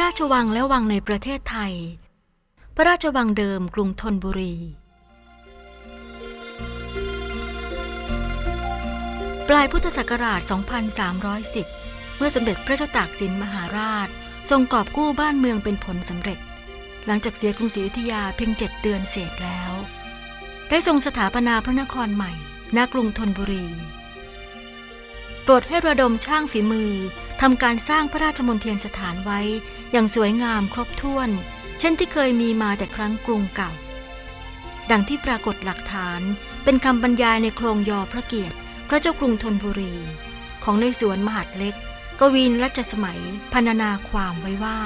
ราชวังและวังในประเทศไทย พระราชวังเดิมกรุงธนบุรี ปลายพุทธศักราช 2310 เมื่อสมเด็จพระเจ้าตากสินมหาราช ทรงกอบกู้บ้านเมืองเป็นผลสำเร็จ หลังจากเสียกรุงศรีอยุธยาเพียงเจ็ดเดือนเศษแล้ว ได้ทรงสถาปนาพระนครใหม่ณกรุงธนบุรี โปรดให้ระดมช่างฝีมือ ทำการสร้างพระราชมณฑลสถานไว้ อย่างสวยงามครบถ้วน เช่นที่เคยมีมาแต่ครั้งกรุงเก่า ดังที่ปรากฏหลักฐานเป็นคำบรรยายในโครงยอพระเกียรติ พระเจ้ากรุงธนบุรี ของในสวนมหาดเล็ก กวีนรัชสมัยพรรณนาความไว้ว่า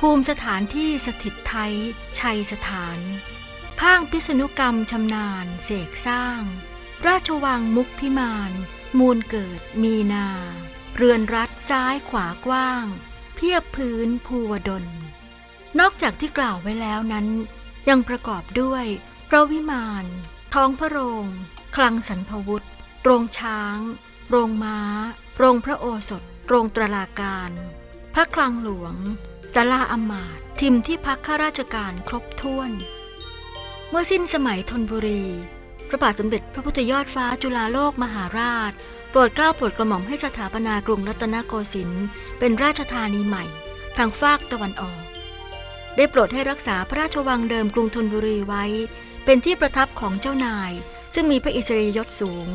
ภูมิสถานที่สถิตไทย ชัยสถานพางพิษณุกรรมชำนาญ เสกสร้าง ราชวังมุกพิมาน มูลเกิดมีนา เรือนรัฐซ้ายขวากว้าง เพียบพื้นภูวดล นอกจากที่กล่าวไว้แล้วนั้น ยังประกอบด้วยพระวิมานท้องพระโรง คลังสันพวุธโรงช้าง โรงม้า โรงพระโอสถ โรงตรลาการ พระคลังหลวงศาลาอมาตทิมที่พักข้าราชการครบถ้วน เมื่อสิ้นสมัยธนบุรี พระบาทสมเด็จพระพุทธยอดฟ้าจุฬาโลกมหาราช โปรดเกล้าโปรดกระหม่อมให้สถาปนากรุงรัตนโกสินทร์เป็นราชธานีใหม่ ทางฟากตะวันออก ได้โปรดให้รักษาพระราชวังเดิมกรุงธนบุรีไว้ เป็นที่ประทับของเจ้านาย ซึ่งมีพระอิสริยยศสูง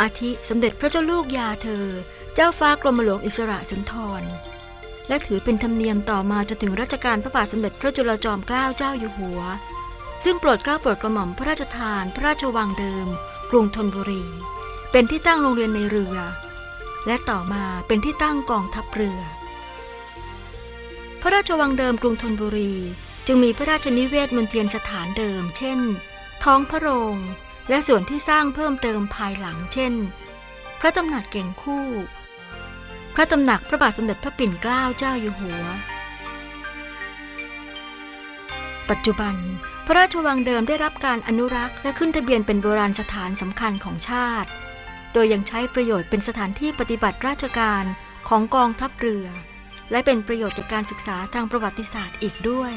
อาทิสมเด็จพระเจ้าลูกยาเธอ เจ้าฟ้ากรมหลวงอิสระสุนทร และถือเป็นธรรมเนียมต่อมาจนถึงรัชกาลพระบาทสมเด็จพระจุลจอมเกล้าเจ้าอยู่หัว ซึ่งโปรดเกล้าโปรดกระหม่อมพระราชทาน พระราชวังเดิม กรุงธนบุรี เป็นที่ตั้งโรงเรียนในเรือ และต่อมาเป็นที่ตั้งกองทัพเรือ พระราชวังเดิมกรุงธนบุรี จึงมีพระราชนิเวศมณฑลสถานเดิม เช่น ท้องพระโรง และส่วนที่สร้างเพิ่มเติมภายหลังเช่น พระตำหนักเก่งคู่ พระตำหนักพระบาทสมเด็จพระปิ่นเกล้าเจ้าอยู่หัว ปัจจุบัน พระราชวังเดิมได้รับการอนุรักษ์และขึ้นทะเบียนเป็นโบราณสถานสำคัญของชาติ โดยยังใช้ประโยชน์เป็นสถานที่ปฏิบัติราชการของกองทัพเรือ และเป็นประโยชน์แก่การศึกษาทางประวัติศาสตร์อีกด้วย